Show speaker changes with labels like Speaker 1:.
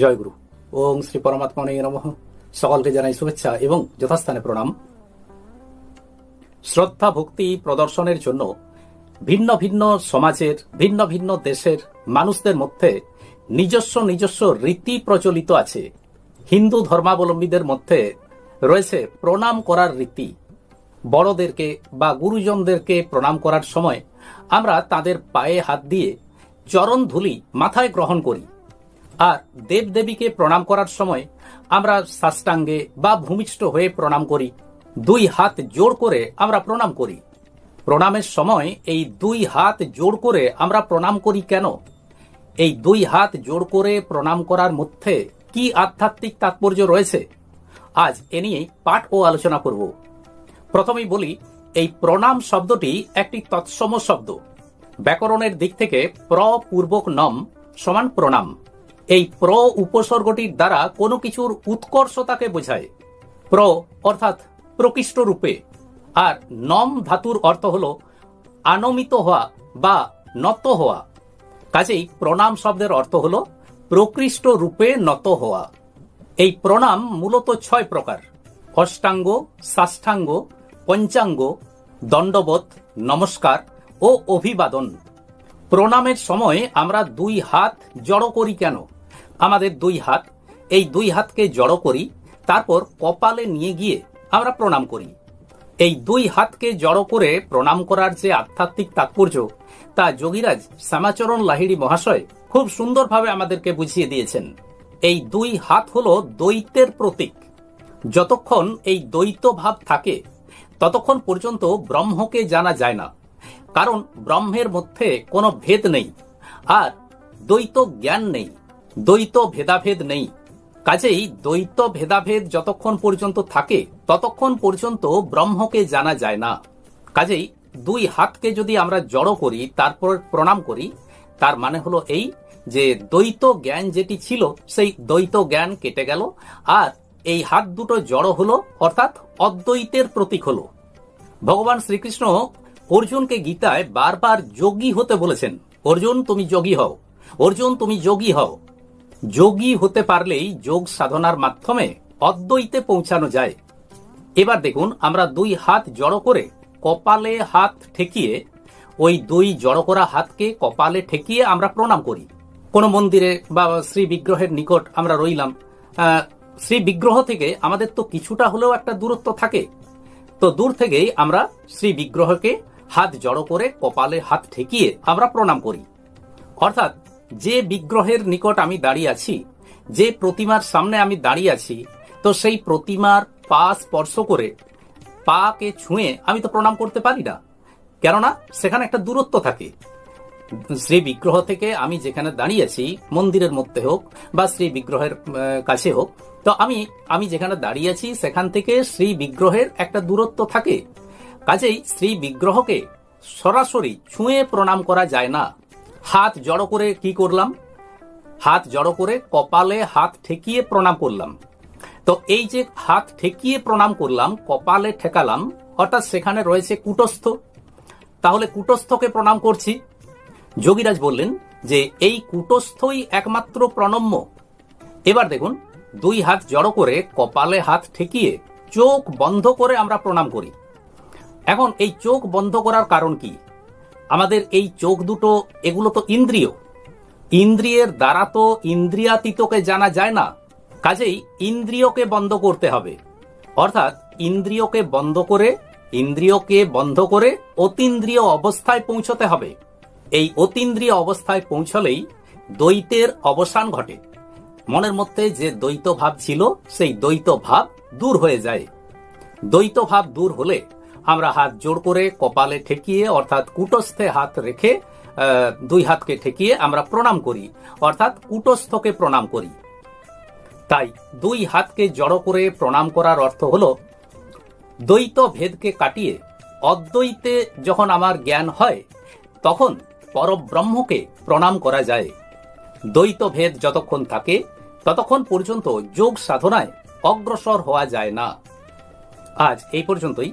Speaker 1: জয় গুরু। ওং শ্রী পরমাত্মা নম। সকলকে জানাই শুভেচ্ছা এবং যথাস্থানে প্রণাম। শ্রদ্ধা ভক্তি প্রদর্শনের জন্য ভিন্ন ভিন্ন সমাজের, ভিন্ন ভিন্ন দেশের মানুষদের মধ্যে নিজস্ব নিজস্ব রীতি প্রচলিত আছে। হিন্দু ধর্মাবলম্বীদের মধ্যে রয়েছে প্রণাম করার রীতি। বড়দেরকে বা গুরুজনদেরকে প্রণাম করার সময় আমরা তাদের পায়ে হাত দিয়ে চরণ ধুলি মাথায় গ্রহণ করি। আর দেবদেবীকে প্রণাম করার সময় আমরা সাষ্টাঙ্গে বা ভূমিষ্ঠ হয়ে প্রণাম করি। দুই হাত জোড় করে আমরা প্রণাম করি। প্রণামের সময় এই দুই হাত জোড় করে আমরা প্রণাম করি কেন? এই দুই হাত জোড় করে প্রণাম করার মধ্যে কি আধ্যাত্মিক তাৎপর্য রয়েছে? আজ এ নিয়েই পাঠ ও আলোচনা করব। প্রথমেই বলি, এই প্রণাম শব্দটি একটি তৎসম শব্দ। ব্যাকরণের দিক থেকে প্র পূর্বক নম সমান প্রণাম। এই প্র উপসর্গটির দ্বারা কোনো কিছুর উৎকর্ষতাকে বোঝায়। প্র অর্থাৎ প্রকৃষ্ট রূপে। আর নম ধাতুর অর্থ হল আনমিত হওয়া বা নত হওয়া। কাজেই প্রণাম শব্দের অর্থ হল প্রকৃষ্ট রূপে নত হওয়া। এই প্রণাম মূলত ছয় প্রকার। অষ্টাঙ্গ, সাষ্টাঙ্গ, পঞ্চাঙ্গ, দণ্ডবোধ, নমস্কার ও অভিবাদন। প্রণামের সময় আমরা দুই হাত জড়ো করি কেন? আমাদের দুই হাত, এই দুই হাতকে জড়ো করি, তারপর কপালে নিয়ে গিয়ে আমরা প্রণাম করি। এই দুই হাতকে জড়ো করে প্রণাম করার যে আধ্যাত্মিক তাৎপর্য, তা যোগীরাজ শ্যামাচরণ লাহিড়ি মহাশয় খুব সুন্দরভাবে আমাদেরকে বুঝিয়ে দিয়েছেন। এই দুই হাত হল দ্বৈতের প্রতীক। যতক্ষণ এই দ্বৈত ভাব থাকে, ততক্ষণ পর্যন্ত ব্রহ্মকে জানা যায় না। কারণ ব্রহ্মের মধ্যে কোনো ভেদ নেই, আর দ্বৈত জ্ঞান নেই। দ্বৈত ভেদাভেদ নেই। কাজেই দ্বৈত ভেদাভেদ যতক্ষণ পর্যন্ত থাকে, ততক্ষণ পর্যন্ত ব্রহ্মকে জানা যায় না। কাজেই দুই হাতকে যদি আমরা জড়ো করি, তারপর প্রণাম করি, তার মানে হলো এই যে দ্বৈত জ্ঞান যেটি ছিল, সেই দ্বৈত জ্ঞান কেটে গেল, আর এই হাত দুটো জড়ো হলো, অর্থাৎ অদ্বৈতের প্রতীক হলো। ভগবান শ্রীকৃষ্ণ অর্জুনকে গীতায় বারবার যোগী হতে বলেছেন, অর্জুন, তুমি যোগী হও। অর্জুন, তুমি যোগী হও। যোগী হতে পারলেই যোগ সাধনার মাধ্যমে অদ্বৈতে পৌঁছানো যায়। এবার দেখুন, আমরা দুই হাত জড়ো করে কপালে হাত ঠেকিয়ে, ওই দুই জড়ো করা হাতকে কপালে ঠেকিয়ে আমরা প্রণাম করি। কোন মন্দিরে বা শ্রী বিগ্রহের নিকট আমরা রইলাম শ্রী বিগ্রহ থেকে আমাদের তো কিছুটা হলেও একটা দূরত্ব থাকে। তো দূর থেকেই আমরা শ্রী বিগ্রহকে হাত জড়ো করে কপালে হাত ঠেকিয়ে আমরা প্রণাম করি। অর্থাৎ যে বিগ্রহের নিকট আমি দাঁড়িয়ে আছি, যে প্রতিমার সামনে আমি দাঁড়িয়ে আছি, তো সেই প্রতিমার পা স্পর্শ করে পাকে ছুঁয়ে আমি তো প্রণাম করতে পারি না। কেননা সেখানে একটা দূরত্ব থাকে। শ্রী বিগ্রহ থেকে আমি যেখানে দাঁড়িয়ে আছি, মন্দিরের মধ্যে হোক বা শ্রী বিগ্রহের কাছে হোক, তো আমি আমি যেখানে দাঁড়িয়ে আছি সেখান থেকে শ্রী বিগ্রহের একটা দূরত্ব থাকে। কাজেই শ্রী বিগ্রহকে সরাসরি ছুঁয়ে প্রণাম করা যায় না। হাত জড়ো করে কি করলাম? হাত জড়ো করে কপালে হাত ঠেকিয়ে প্রণাম করলাম। তো এই যে হাত ঠেকিয়ে প্রণাম করলাম, কপালে ঠেকালাম অর্থাৎ সেখানে রয়েছে কুটস্থ। তাহলে কুটস্থকে প্রণাম করছি। যোগীরাজ বললেন যে এই কুটস্থই একমাত্র প্রণম্য। এবার দেখুন, দুই হাত জড়ো করে কপালে হাত ঠেকিয়ে চোখ বন্ধ করে আমরা প্রণাম করি। এখন এই চোখ বন্ধ করার কারণ কি? আমাদের এই চোখ দুটো, এগুলো তো ইন্দ্রিয়। ইন্দ্রিয়ের দ্বারা তো ইন্দ্রিয়াতীতকে জানা যায় না। কাজেই ইন্দ্রিয়কে বন্ধ করতে হবে। অর্থাৎ ইন্দ্রিয়কে বন্ধ করে, ইন্দ্রিয়কে বন্ধ করে অতীন্দ্রিয় অবস্থায় পৌঁছতে হবে। এই অতীন্দ্রিয় অবস্থায় পৌঁছলেই দ্বৈতের অবসান ঘটে। মনের মধ্যে যে দ্বৈত ভাব ছিল, সেই দ্বৈত ভাব দূর হয়ে যায়। দ্বৈত ভাব দূর হলে আমরা হাত জোড় করে কপালে ঠেকিয়ে, অর্থাৎ কুটস্থে হাত রেখে দুই হাতকে ঠেকিয়ে আমরা প্রণাম করি, অর্থাৎ কুটস্থকে প্রণাম করি। তাই দুই হাতকে জড়ো করে প্রণাম করার অর্থ হল, দ্বৈত ভেদকে কাটিয়ে, অদ্বৈতে যখন আমার জ্ঞান হয়, তখন পরব্রহ্মকে প্রণাম করা যায়। দ্বৈত ভেদ যতক্ষণ থাকে, ততক্ষণ পর্যন্ত যোগ সাধনায় অগ্রসর হওয়া যায় না। আজ এই পর্যন্তই।